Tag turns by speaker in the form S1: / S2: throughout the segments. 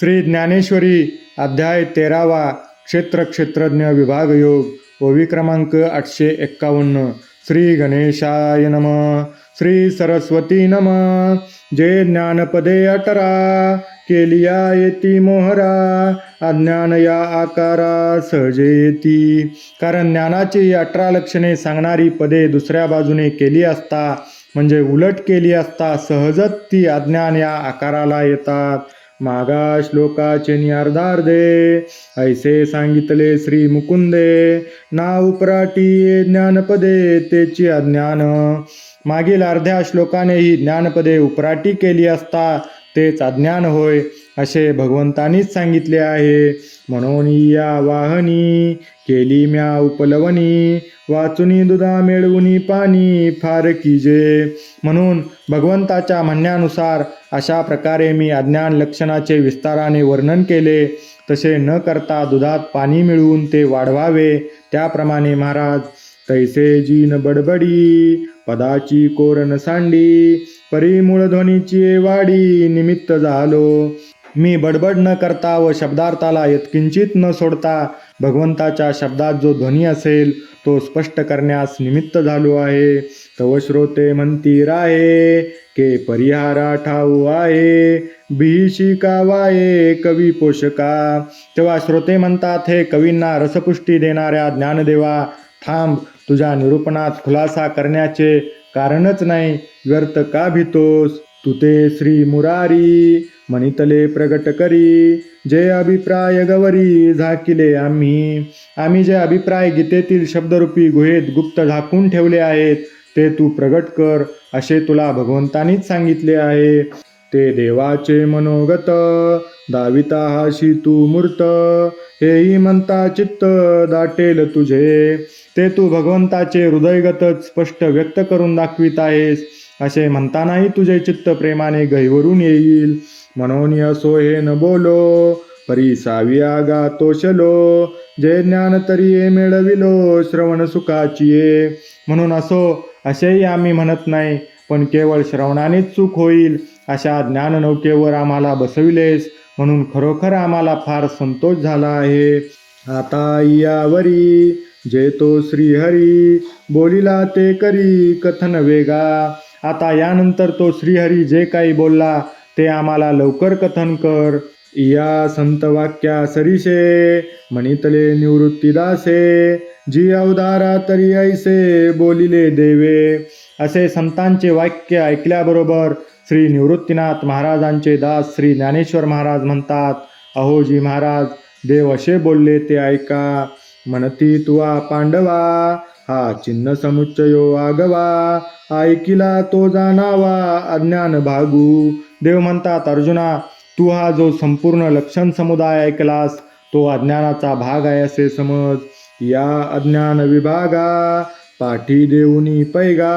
S1: श्री ज्ञानेश्वरी अध्याय तेरावा क्षेत्र क्षेत्रज्ञ विभाग योग ओवी क्रमांक आठशे एक्कावन्न. श्री गणेशाय नम. श्री सरस्वती नम. जे ज्ञानपदे अटरा केलिया येती मोहरा अज्ञान या आकारा सहजे येती कारण ज्ञानाची अठरा लक्षणे सांगणारी पदे दुसऱ्या बाजूने केली असता म्हणजे उलट केली असता सहजच ती अज्ञान या आकाराला येतात. मागा श्लोकाचे नियार्धार्धे ऐसे सांगितले श्री मुकुंदे ना उपराटी ज्ञानपदे तेची अज्ञान. मागील अर्ध्या श्लोकानेही ज्ञानपदे उपराटी केली असता तेच अज्ञान होय असे भगवंतानीच सांगितले आहे. म्हणून या वाहनी केली म्या उपलवनी वाचुनी दुधा मिळवुनी पाणी फार कीजे म्हणून भगवंताच्या म्हणण्यानुसार अशा प्रकारे मी अज्ञान लक्षणाचे विस्ताराने वर्णन केले. तसे न करता दुधात पाणी मिळवून ते वाढवावे. त्याप्रमाणे महाराज तैसे जीन बडबडी पदाची कोरण सांडी परिमूळ ध्वनीची वाडी निमित्त झालो. मी बडबड न करता व शब्दार्थाला यत्किंचित न सोडता भगवंताच्या शब्दात जो ध्वनी असेल तो स्पष्ट करण्यास निमित्त झालो आहे. तव श्रोते म्हणती राहे के परिहारा ठाऊ आहे भीषिका वाये कवी पोषका. तेव्हा श्रोते म्हणतात हे कवींना रसपुष्टी देणाऱ्या ज्ञानदेवा थांब तुझ्या निरूपणात खुलासा करण्याचे कारणच नाही व्यर्थ का भीतोस? तू ते श्री मुरारी मणितले प्रगट करी. जे अभिप्राय गवरी झाकिले आम्ही. आम्ही जे अभिप्राय गीतेतील शब्दरूपी गुहेत गुप्त झाकून ठेवले आहेत ते तू प्रगट कर असे तुला भगवंतानीच सांगितले आहे. ते देवाचे मनोगत दाविता हाशी तू मूर्त हेही म्हणता चित्त दाटेल तुझे. ते तू भगवंताचे हृदयगतच स्पष्ट व्यक्त करून दाखवित आहेस. असे म्हणतानाही तुझे चित्त प्रेमाने गहिवरून येईल. म्हणून असो हे न बोलो परी साविया गातोशलो जे ज्ञान तरी ये मिळविलो श्रवण सुखाची ये. म्हणून असो असेही आम्ही म्हणत नाही पण केवळ श्रवणानेच चूक होईल अशा ज्ञाननौकेवर आम्हाला बसविलेस म्हणून खरोखर आम्हाला फार संतोष झाला आहे. आता यावरी जे तो श्रीहरी बोलिला ते करी कथन वेगा. आता यानंतर तो श्रीहरी जे काही बोलला ते आम्हाला लवकर कथन कर. या संत वाक्या म्हणितले निवृत्तीदासे. जी अवधारा तरी ऐसे बोलिले देवे. असे संतांचे वाक्य ऐकल्याबरोबर श्री निवृत्तीनाथ महाराजांचे दास श्री ज्ञानेश्वर महाराज म्हणतात अहोजी महाराज देव असे बोलले ते ऐका. म्हणती तुवा पांडवा हा चिन्ह समुच्चयो आगवा. ऐकिला तो जाणावा अज्ञान भागू. देव म्हणतात अर्जुना तू हा जो संपूर्ण लक्षण समुदाय ऐकलास तो अज्ञानाचा भाग आहे असे समज. या अज्ञान विभागा पाठी देऊनी पैगा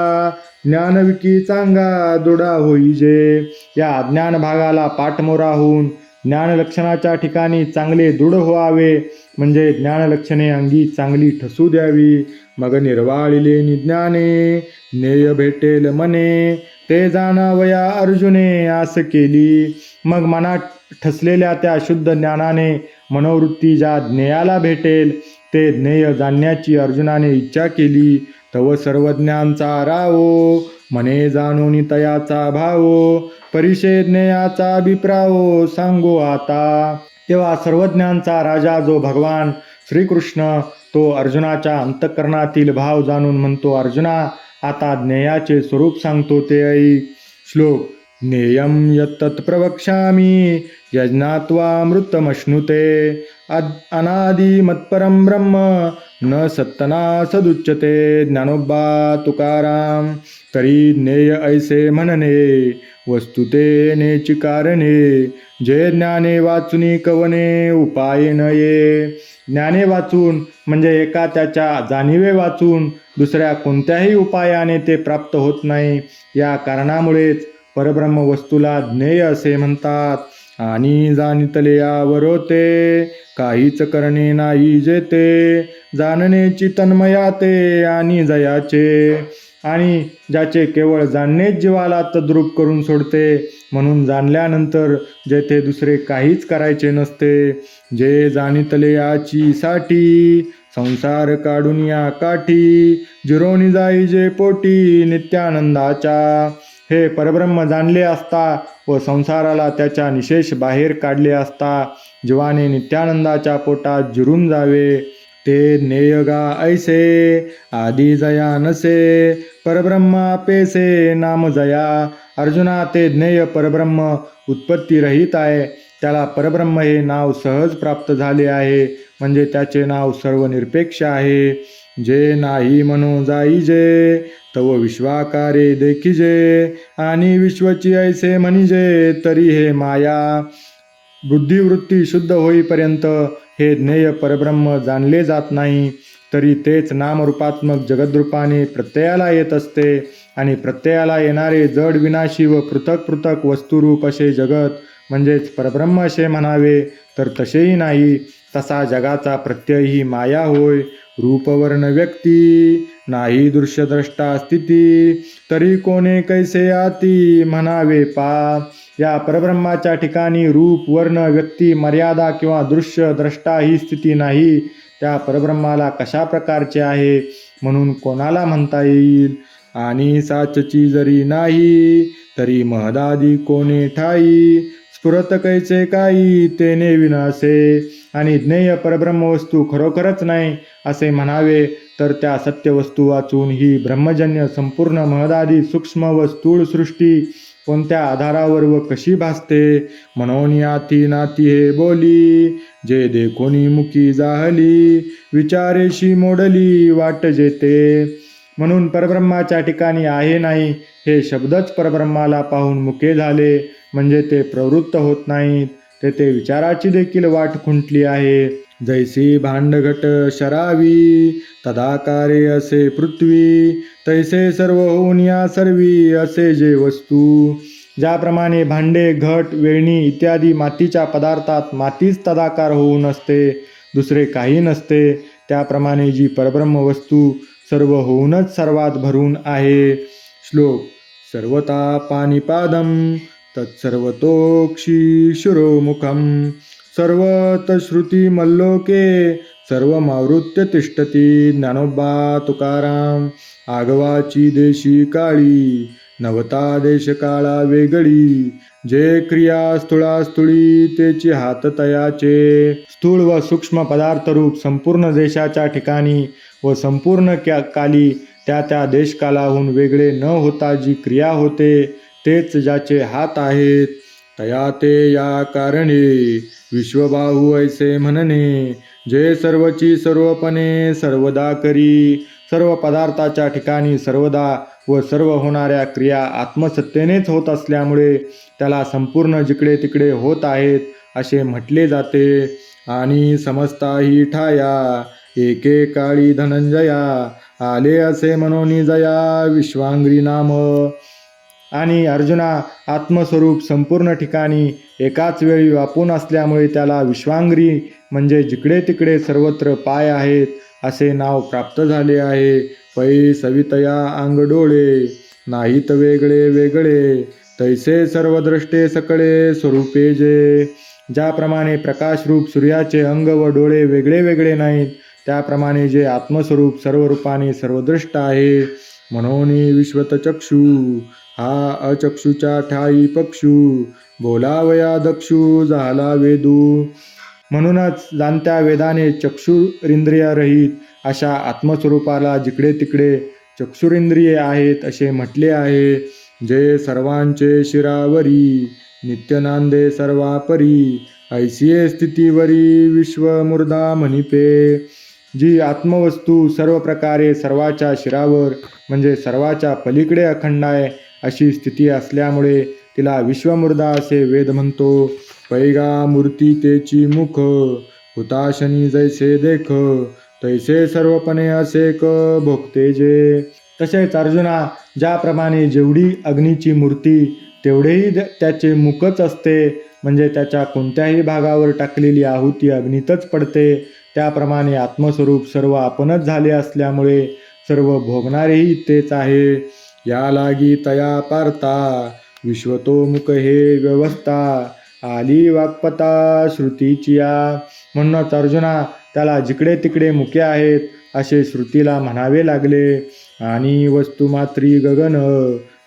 S1: ज्ञानविकी चांगा दुडा होईजे या अज्ञान भागाला पाठमोरा होऊन ज्ञानलक्षणाच्या ठिकाणी चांगले दृढ व्हावे म्हणजे ज्ञानलक्षणे अंगी चांगली ठसू द्यावी. मग निर्वाळिले निज्ञाने ज्ञेय भेटेल मने ते जाणावया अर्जुने आस केली. मग मनात ठसलेल्या त्या शुद्ध ज्ञानाने मनोवृत्ती ज्या ज्ञेयाला भेटेल ते ज्ञेय जाणण्याची अर्जुनाने इच्छा केली. तव सर्वज्ञांचा रावो मने जाणून तयाचा भावो परिषे ज्ञेयाचा अभिप्रावो सांगो आता. तेव्हा सर्वज्ञांचा राजा जो भगवान श्रीकृष्ण तो अर्जुनाच्या अंतःकरणातील भाव जाणून म्हणतो अर्जुना आता ज्ञेयाचे स्वरूप सांगतो ते ऐक. श्लोक ज्ञेयं यत्तत् प्रवक्ष्यामि यज्ञात्वामृतमश्नुते मृतमश्नुते अनादि मत्परं ब्रह्म न सत्तना सदुच्यते ज्ञानोबा तुकाराम तरी ज्ञेय ऐसे म्हणणे वस्तुते नेची कारणे जे ज्ञाने वाचुनी कवने उपाय नये ज्ञाने वाचून म्हणजे एका त्याच्या जाणीवे वाचून दुसऱ्या कोणत्याही उपायाने ते प्राप्त होत नाही या कारणामुळेच परब्रह्म वस्तूला ज्ञेय असे म्हणतात. आणि जाणितले यावर होते काहीच करणे नाही जेते. जाणण्याची तन्मया ते आणि जयाचे. आणि ज्याचे केवळ जाणणेच जीवाला तद्रूप करून सोडते म्हणून जाणल्यानंतर जेथे दुसरे काहीच करायचे नसते. जे जाणितले याची साठी संसार काढून या काठी. जिरोनी जाई जे पोटी नित्यानंदाच्या. हे परब्रह्म जाणले असता व संसाराला त्याच्या निशेष बाहेर काढले असता जीवाने नित्यानंदाच्या पोटात जिरून जावे. ते नेयगा ऐसे आदी जया नसे परब्रह्मा पेसे नाम जया. अर्जुना ते ज्ञेय परब्रह्म उत्पत्ती रहित आहे. त्याला परब्रह्म हे नाव सहज प्राप्त झाले आहे. म्हणजे त्याचे नाव सर्व निरपेक्ष आहे. जे नाही म्हणू जाईजे तव विश्वाकारे देखिजे आणि विश्वची ऐसे म्हणजे तरी हे माया. बुद्धिवृत्ती शुद्ध होईपर्यंत हे ज्ञेय परब्रह्म जाणले जात नाही तरी तेच नामरूपात्मक जगद्रूपाने प्रत्ययाला येत असते आणि प्रत्ययाला येणारे जड विनाशी व पृथक पृथक वस्तुरूप असे जगत म्हणजेच परब्रह्म असे म्हणावे तर तसेही नाही. तसा जगाचा प्रत्यय ही माया होय. रूपवर्ण व्यक्ती नाही दृश्यद्रष्टा स्थिती तरी कोणे कैसे आती म्हणावे पा या परब्रह्माच्या ठिकाणी रूप वर्ण व्यक्ती मर्यादा किंवा दृश्य द्रष्टा ही स्थिती नाही. त्या परब्रह्माला कशा प्रकारचे आहे म्हणून कोणाला म्हणता येईल? आणि साचची जरी नाही तरी महदादी कोणे ठाई? स्फुरत कैसे काही तेने विनासे आणि ज्ञेय परब्रह्म वस्तू खरोखरच नाही असे म्हणावे तर त्या सत्य वस्तू वाचून ही ब्रह्मजन्य संपूर्ण महदादी सूक्ष्म व स्थूळ सृष्टी कोणत्या आधारावर व कशी भासते? म्हणून याती नाती हे बोली जे देखोनी मुखी जाहली विचारेशी मोडली वाट जेते. म्हणून परब्रह्माच्या ठिकाणी आहे नाही हे शब्दच परब्रह्माला पाहून मुके झाले म्हणजे ते प्रवृत्त होत नाहीत तेथे विचाराची देखील वाट खुंटली आहे. जैसी भांडघट शरावी तदाकारे असे पृथ्वी तैसे सर्व होऊन या सर्वी असे जे वस्तू. ज्याप्रमाणे भांडे घट वेणी इत्यादी मातीच्या पदार्थात मातीच तदाकार होऊन असते दुसरे काही नसते त्याप्रमाणे जी परब्रह्म वस्तू सर्व होऊनच सर्वात भरून आहे. श्लोक सर्वता पानिपादम तत्सर्वतोक्षी शिरोमुखम. सर्वतश्रुती मल्लोके सर्व मावृत्य तिष्ठती ज्ञानोबा तुकाराम आगवाची देशी काळी नवता देशकाळा वेगळी जे क्रिया स्थूळा स्थुळी तेची हात तयाचे स्थूळ व सूक्ष्म पदार्थ रूप संपूर्ण देशाच्या ठिकाणी व संपूर्ण क्या काली त्या त्या देशकालाहून वेगळे न होता जी क्रिया होते तेच ज्याचे हात आहेत तया ते या कारणे विश्वबाहू ऐसे म्हणणे जे सर्वची सर्वपणे सर्वदा करी सर्व पदार्थाच्या ठिकाणी सर्वदा व सर्व होणाऱ्या क्रिया आत्मसत्तेनेच होत असल्यामुळे त्याला संपूर्ण जिकडे तिकडे होत आहेत असे म्हटले जाते. आणि समजताही ठाया एके काळी धनंजया आले असे म्हणून जया विश्वांग्री नाम. आणि अर्जुना आत्मस्वरूप संपूर्ण ठिकाणी एकाच वेळी व्यापून असल्यामुळे त्याला विश्वांग्री म्हणजे जिकडे तिकडे सर्वत्र पाय आहेत असे नाव प्राप्त झाले आहे. पै सवितया अंग डोळे नाहीत वेगळे वेगळे तैसे सर्वद्रष्टे सकळे स्वरूपे जे. ज्याप्रमाणे प्रकाशरूप सूर्याचे अंग व डोळे वेगळे वेगळे नाहीत त्याप्रमाणे जे आत्मस्वरूप सर्व रूपाने सर्वदृष्ट आहे. म्हणून विश्वतचक्षू. हा अचक्षुच्या ठाई पक्षू बोलावया दक्षू झाला वेदू. म्हणूनच जाणत्या वेदाने चक्षुरिंद्रिय रहित अशा आत्मस्वरूपाला जिकडे तिकडे चक्षुरिंद्रिये आहेत असे म्हटले आहे जे सर्वांचे शिरावरी नित्यनांदे सर्वापरी ऐसिये स्थितीवरी विश्वमूर्धा म्हणिपे जी आत्मवस्तू सर्व प्रकारे सर्वाच्या शिरावर म्हणजे सर्वाच्या पलीकडे अखंड आहे अशी स्थिती असल्यामुळे तिला विश्वमृदा असे वेद म्हणतो. पैगा मूर्ती तेची मुख हुताशनी जैसे देख तैसे सर्वपणे असे क भोगते जे. तसेच अर्जुना ज्याप्रमाणे जेवढी अग्नीची मूर्ती तेवढेही त्याचे मुखच असते. म्हणजे त्याच्या कोणत्याही भागावर टाकलेली आहुती अग्नीतच पडते. त्याप्रमाणे आत्मस्वरूप सर्व आपणच झाले असल्यामुळे सर्व भोगणारेही तेच आहे. या लागी तया पार्था विश्वतोमुख हे व्यवस्था आली वाक्पता श्रुतीची या. म्हणूनच अर्जुना त्याला जिकडे तिकडे मुके आहेत असे श्रुतीला म्हणावे लागले. आणि वस्तुमात्री गगन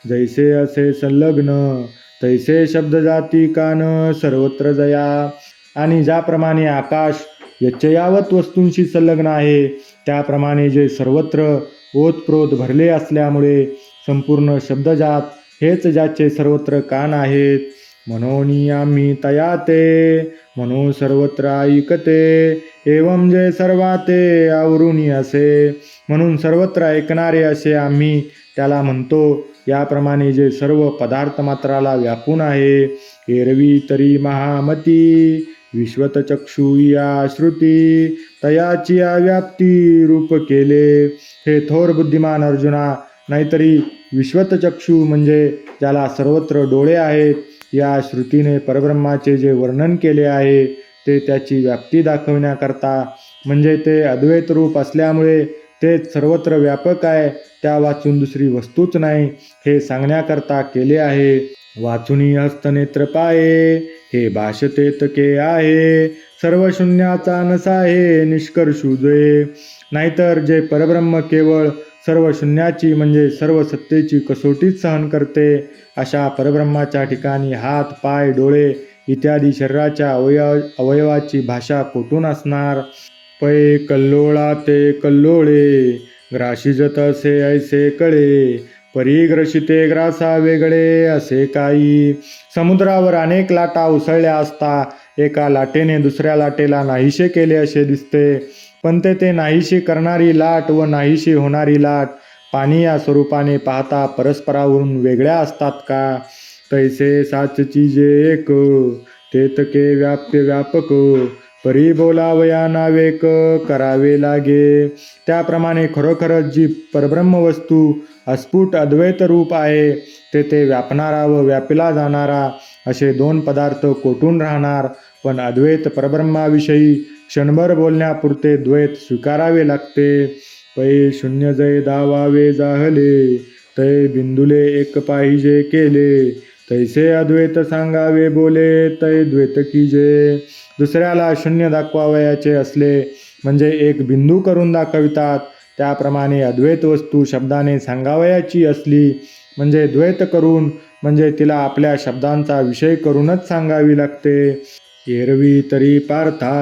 S1: जैसे असे संलग्न तैसे शब्द जाती कान सर्वत्र जया. आणि ज्याप्रमाणे आकाश यच्चयावत वस्तूंशी संलग्न आहे त्याप्रमाणे जे सर्वत्र ओतप्रोत भरले असल्यामुळे संपूर्ण शब्दजात हेच ज्याचे सर्वत्र कान आहेत. म्हणून आम्ही तया ते म्हणून सर्वत्र ऐकते. एवं जे सर्वाते आवरुणी असे म्हणून सर्वत्र ऐकणारे असे आम्ही त्याला म्हणतो. याप्रमाणे जे सर्व पदार्थ मात्राला व्यापून आहे एरवी तरी महामती. विश्वतचक्षु या श्रुती तयाची व्याप्ती रूप केले. हे थोर बुद्धिमान अर्जुना नाहीतरी विश्वतचक्षु म्हणजे ज्याला सर्वत्र डोळे आहेत या श्रुतीने परब्रह्माचे जे वर्णन केले आहे ते त्याची व्याप्ती दाखवण्याकरता म्हणजे ते अद्वैत रूप असल्यामुळे ते सर्वत्र व्यापक आहे त्या वाचून दुसरी वस्तूच नाही हे सांगण्याकरता केले आहे. वाचुनी हस्तनेत्र पाये हे भाषते तके आहे सर्व शून्याचा नसा हे निष्कर्षुजये नाहीतर जे परब्रह्म केवळ सर्व शून्याची म्हणजे सर्व सत्तेची कसोटीच सहन करते. अशा परब्रह्माच्या ठिकाणी हात पाय डोळे इत्यादी शरीराच्या अवयव अवयवाची भाषा कोठून असणार? पै कल्लोळा ते कल्लोळे ग्राशीजत असे ऐसे कळे परिग्रशिते ग्रासा वेगळे असे काही. समुद्रावर अनेक लाटा उसळल्या असता एका लाटेने दुसऱ्या लाटेला नाहीशे केले असे दिसते. पण ते ते नाहीशी करणारी लाट व नाहीशी होणारी लाट. पाणी या स्वरूपाने पाहता परस्परावरून वेगळ्या असतात का? तैसे साचची जे एक तेतके व्याप्य व्यापक. परी बोलावया नावेक करावे लागे. त्याप्रमाणे खरोखरच जी परब्रह्म वस्तू अस्फुट अद्वैत रूप आहे तेथे ते व्यापणारा व व्यापिला जाणारा. असे दोन पदार्थ कोठून राहणार? पण अद्वैत परब्रह्माविषयी क्षणभर बोलण्यापुरते द्वैत स्वीकारावे लागते. पै शून्य जय दावावे जाहले तै बिंदुले एक पाहिजे केले. तैसे अद्वैत सांगावे बोले तै द्वैत कीजे दुसऱ्याला शून्य दाखवावयाचे असले म्हणजे एक बिंदू करून दाखवितात. त्याप्रमाणे अद्वैत वस्तू शब्दाने सांगावयाची असली म्हणजे द्वैत करून म्हणजे तिला आपल्या शब्दांचा विषय करूनच सांगावी लागते. एरवी तरी पार्था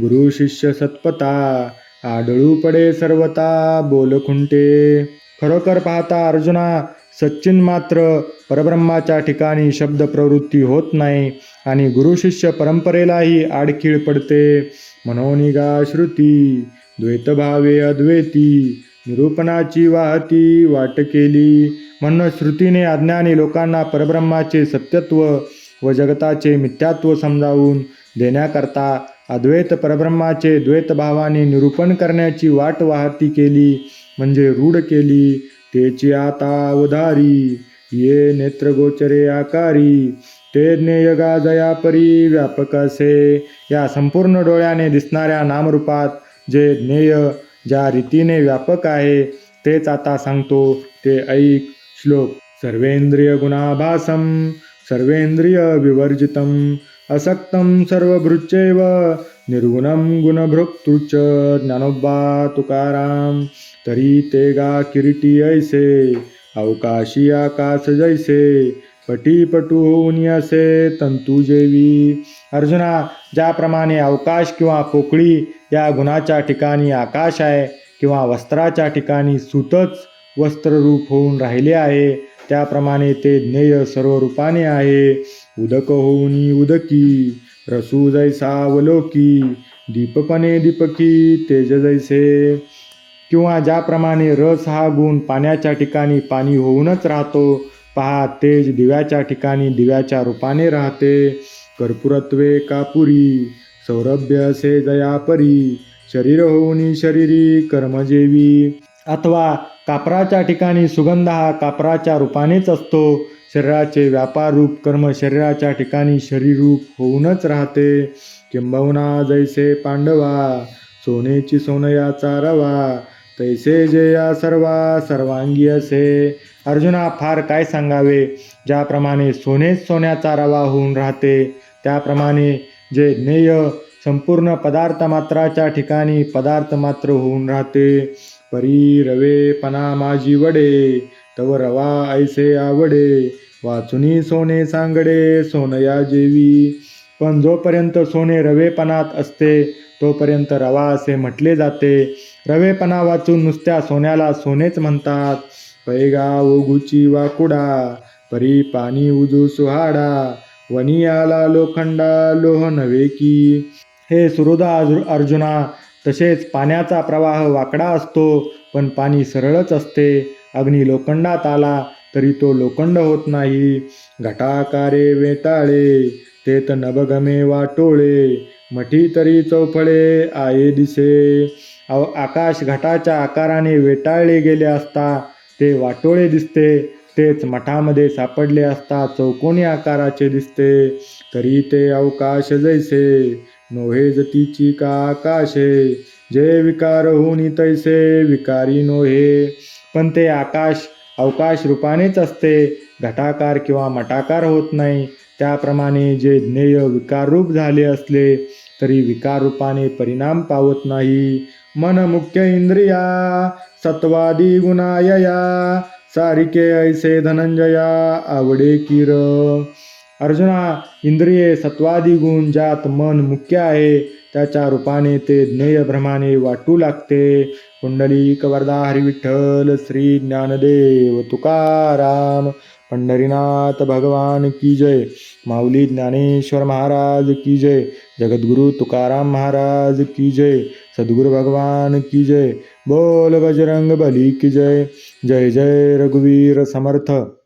S1: गुरु शिष्य सत्पता आडळू पडे सर्वता बोल खुंटे. खरोखर पाहता अर्जुना सच्चिन मात्र परब्रह्माच्या ठिकाणी शब्द प्रवृत्ती होत नाही आणि गुरु शिष्य परंपरेलाही आडखीळ पडते. मनोनिगा श्रुती द्वैतभावे अद्वैती निरूपणाची वाहती वाट केली. म्हणून श्रुतीने अज्ञानी लोकांना परब्रह्माचे सत्यत्व व जगताचे मिथ्यात्व समजावून देण्याकरता अद्वैत परब्रह्माचे द्वैतभावाने निरूपण करण्याची वाट वाहती केली म्हणजे रूढ केली तेची आता उधारी ये नेत्रगोचरे आकारी ते ज्ञेयगा जयापरी व्यापक असे. या संपूर्ण डोळ्याने दिसणाऱ्या नामरूपात जे ज्ञेय ज्या रीतीने व्यापक आहे तेच आता सांगतो ते ऐक श्लोक. सर्वेंद्रिय गुणाभासम सर्वेंद्रिय विवर्जितम असक्तम सर्वभृच्चैव निर्गुणम गुणभृक्तृच ज्ञानोबा तुकाराम तरी ते गा किरीटी ऐसे अवकाशी आकाश जैसे पटीपटू होऊन असे तंतू जेवी। अर्जुना ज्याप्रमाणे अवकाश किंवा पोकळी या गुणाच्या ठिकाणी आकाश आहे किंवा वस्त्राच्या ठिकाणी सूतच वस्त्ररूप होऊन राहिले आहे त्याप्रमाणे ते ज्ञेय सर्व रूपाने आहे. उदक होऊनी उदकी रसू जैसा वलोकी दीपपणे दीपकी तेज जैसे. किंवा ज्याप्रमाणे रस हा गुण पाण्याच्या ठिकाणी पाणी होऊनच राहतो पहा तेज दिव्याच्या ठिकाणी दिव्याच्या रूपाने राहते. कर्पूरत्वे कापुरी सौरभ्य असे जयापरी शरीर होऊनी शरीरी कर्मजेवी. अथवा कापराच्या ठिकाणी सुगंध हा कापराच्या रूपानेच असतो. शरीराचे व्यापार रूप कर्म शरीराच्या ठिकाणी शरीर रूप होऊनच राहते. किंबहुना जैसे पांडवा सोनेची सोनयाचा रवा तैसे जे या सर्वा सर्वांगी असे. अर्जुना फार काय सांगावे? ज्याप्रमाणे सोनेच सोन्याचा रवा होऊन राहते त्याप्रमाणे जे ज्ञेय संपूर्ण पदार्थ मात्राच्या ठिकाणी पदार्थ मात्र होऊन राहते. परी रवेपणा माझी वडे तव रवा ऐसे आवडे वाचुनी सोने सांगडे सोनया जेवी. पण जोपर्यंत सोने रवेपणात असते तोपर्यंत रवा असे म्हटले जाते. रवेपणा वाचून नुसत्या सोन्याला सोनेच म्हणतात. पैगा ओघुची वाकुडा परी पाणी उजू सुहाडा वनी आला लोखंडा लोह नव्हे की. हे सुहृदा अर्जु- अर्जुना तसेच पाण्याचा प्रवाह वाकडा असतो पण पाणी सरळच असते. अग्नी लोखंडात आला तरी तो लोखंड होत नाही. घटाकारे वेताळे तेत नभगमे वाटोळे मठी तरी चौफळे आये दिसे. अव आकाश घटाच्या आकाराने वेटाळले गेले असता ते वाटोळे दिसते तेच मठामध्ये सापडले असता चौकोनी आकाराचे दिसते. तरी ते अवकाश जैसे नोहे जतीची का आकाशे? जे विकार होऊन तैसे विकारी नोहे. पण ते आकाश अवकाश रूपानेच असते. घटाकार किंवा मटाकार होत नाही. त्याप्रमाणे जे ज्ञेय विकाररूप झाले असले तरी विकार रूपाने परिणाम पावत नाही. मन मुख्य इंद्रिया सत्वादी गुणायया सारिके ऐसे धनंजया आवडे किर. अर्जुना इंद्रिये सत्वादी गुण ज्यात मन मुख्य आहे त्याच्या रूपाने ते ज्ञेयभ्रमाने वाटू लागते. कुंडलिक वरदा हरिविठ्ठल श्री ज्ञानदेव तुकाराम. पंढरीनाथ भगवान की जय. माऊली ज्ञानेश्वर महाराज की जय. जगद्गुरु तुकाराम महाराज की जय. सद्गुरु भगवान की जय. बोल बजरंग बली की जय. जय जय रघुवीर समर्थ.